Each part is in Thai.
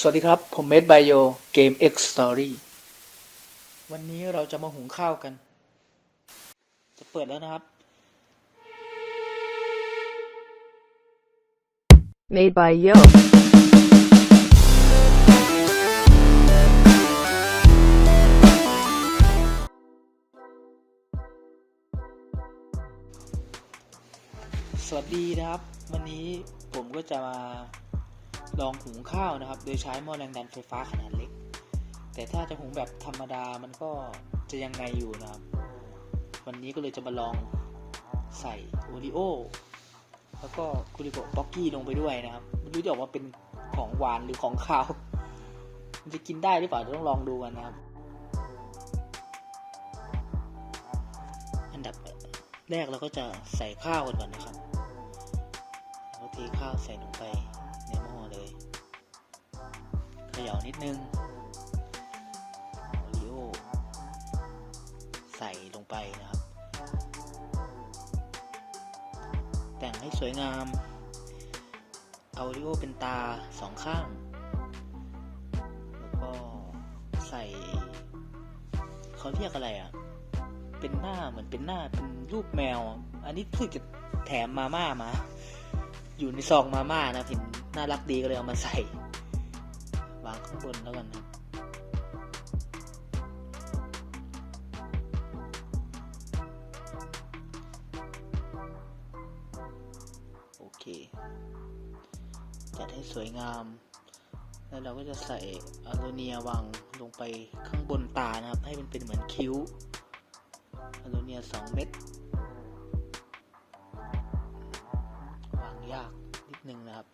สวัสดีครับ ผมเมดไบโอเกม X Story วันนี้เราจะมาหุงข้าวกัน จะเปิดแล้วนะครับ Made by Yo. สวัสดีนะครับ วันนี้ผมก็จะมา ลองหุงข้าวนะครับ โดยใช้หม้อแรงดันไฟฟ้าขนาดเล็ก แต่ถ้าจะหุงแบบธรรมดามันก็จะยังไงอยู่นะครับ วันนี้ก็เลยจะมาลองใส่โอริโอแล้วก็คุริโกป๊อกกี้ลงไปด้วยนะครับไม่รู้จะออกมาเป็นของหวานหรือของข้าว มันจะกินได้หรือเปล่าต้องลองดูกันนะครับ อันดับแรกเราก็จะใส่ข้าวก่อนนะครับเราเทข้าวใส่ลงไป ขย่านิดนึงโอริโอใส่ลงไปนะครับ แต่งให้สวยงาม เอาโอริโอเป็นตาสองข้าง แล้วก็ใส่เขาเรียกอะไรอะ เป็นหน้าเหมือนเป็นหน้าเป็นรูปแมว อันนี้เพิ่งจะแถมมาม่ามา อยู่ในซองมาม่านะเห็นน่ารักดีก็เลยเอามาใส่ วางข้างบนแล้วกันนะโอเค จัดให้สวยงาม แล้วเราก็จะใส่อะโลเนียวางลงไปข้างบนตานะครับ ให้มันเป็นเหมือนคิ้วอะโลเนียสองเม็ดวางยากนิดนึงนะครับ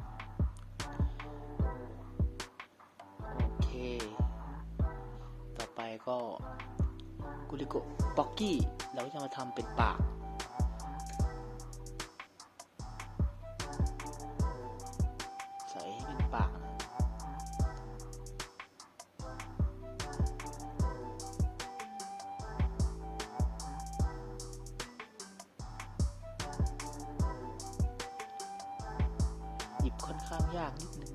ต่อไปก็กุลิโกป๊อกกี้ เราจะมาทำเป็นปาก ใส่ให้เป็นปากนะหยิบค่อนข้างยากนิดนึง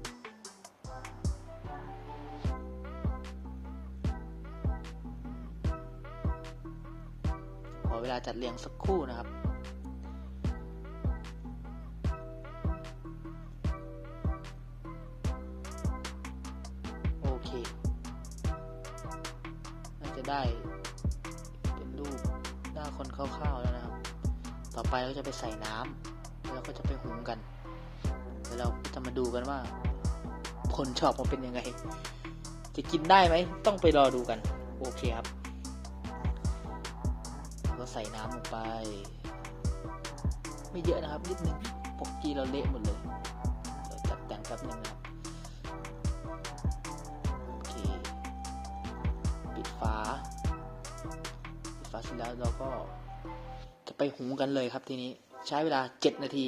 เวลาจัดเรียงสักครู่นะครับโอเคน่าจะได้เป็นรูปหน้าคนคร่าวๆแล้วนะครับ ต่อไปเราจะไปใส่น้ำแล้วก็จะไปหุงกันเดี๋ยวเราจะมาดูกันว่าผลชอบมันเป็นยังไงจะกินได้ไหมต้องไปรอดูกัน โอเคครับ ใส่น้ำลงไป ไม่เยอะนะครับนิดนึงปกกีเราเละหมดเลยเราจัดแต่งแป๊บนึงนะครับโอเคปิดฝาปิดฝาเสร็จแล้วเราก็จะไปหุงกันเลยครับทีนี้ใช้เวลา 7 นาที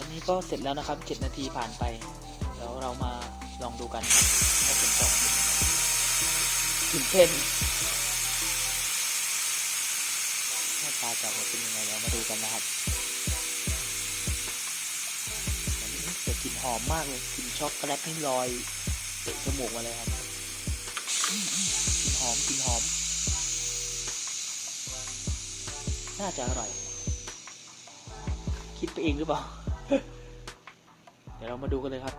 อนนี้ก็เสร็จแล้วนะครับ 7 นาทีผ่านไป แล้วเรามาลองดูกันครับว่าเป็นต่อตื่นเต้นหน้าตาจะออกมาเป็นยังไงแล้วมาดูกันนะครับอันนี้แต่กลิ่นหอมมากเลยกลิ่นช็อกโกแลตนี่ลอยเตะจมูกมาเลยครับกลิ่นหอมกลิ่นหอม น่าจะอร่อย คิดไปเองหรือเปล่า เดี๋ยวเรามาดูกันเลยครับ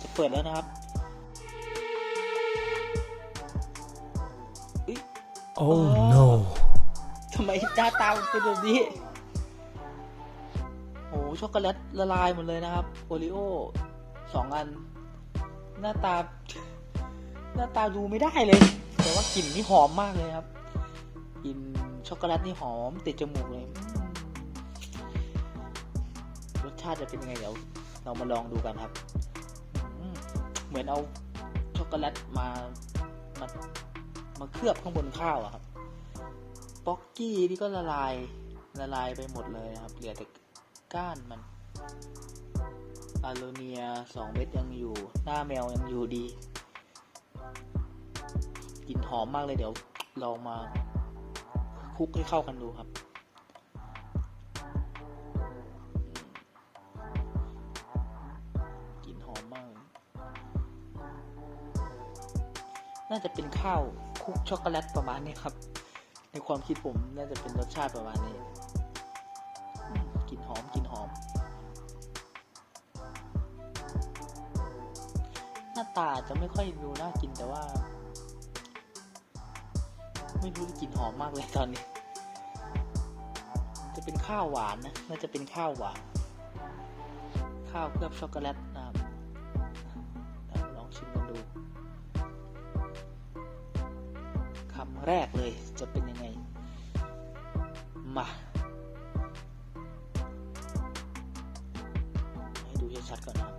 จะเปิดแล้วนะครับ Oh no. ทำไมหน้าตามันเป็นแบบนี้ โอ้ช็อกโกแลตละลายหมดเลยนะครับ โอริโอสองอัน หน้าตา หน้าตาดูไม่ได้เลย แต่ว่ากลิ่นนี่หอมมากเลยครับ กลิ่นช็อกโกแลตนี่หอมติดจมูกเลยอืมรสชาติจะเป็นยังไงเดี๋ยวเรามาลองดูกันครับอืมเหมือนเอาช็อกโกแลตมามา มาเคลือบข้างบนข้าวอะครับป๊อกกี้นี่ก็ละลายละลายไปหมดเลยนะครับ เหลือแต่ก้านมันอะโลเนียสองเม็ดยังอยู่ หน้าแมวยังอยู่ดีกลิ่นหอมมากเลยเดี๋ยวลองมาคลุกให้เข้ากันดูครับกลิ่นหอมมากน่าจะเป็นข้าว คุกช็อกโกแลตประมาณนี้ครับ ในความคิดผมน่าจะเป็นรสชาติประมาณนี้กลิ่นหอมกลิ่นหอม หน้าตาจะไม่ค่อยดูน่ากินแต่ว่า ไม่รู้กลิ่นหอมมากเลยตอนนี้ จะเป็นข้าวหวานนะน่าจะเป็นข้าวหวาน ข้าวเคลือบช็อกโกแลตนะครับ แรกเลยจะเป็นยังไง มาให้ดูชัดๆก่อนนะ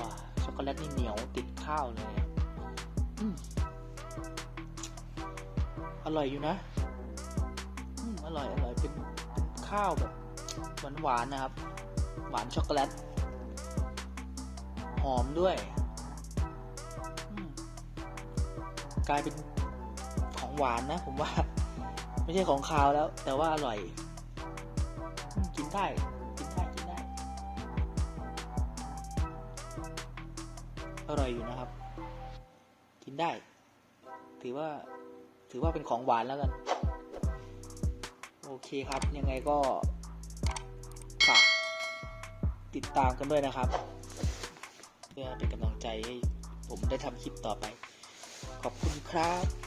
ว้าช็อกโกแลตนี่เหนียวติดข้าวเลยอร่อยอยู่นะอร่อยอร่อยเป็นข้าวแบบหวานๆนะครับ หวานช็อกโกแลต หอมด้วย กลายเป็นของหวานนะ ผมว่า ไม่ใช่ของคาวแล้ว แต่ว่าอร่อย กินได้ กินได้ กินได้ อร่อยอยู่นะครับ กินได้ ถือว่า ถือว่าเป็นของหวานแล้วกัน โอเคครับ ยังไงก็ฝากติดตามกันด้วยนะครับ เพื่อเป็นกำลังใจให้ผมได้ทำคลิปต่อไป ขอบคุณครับ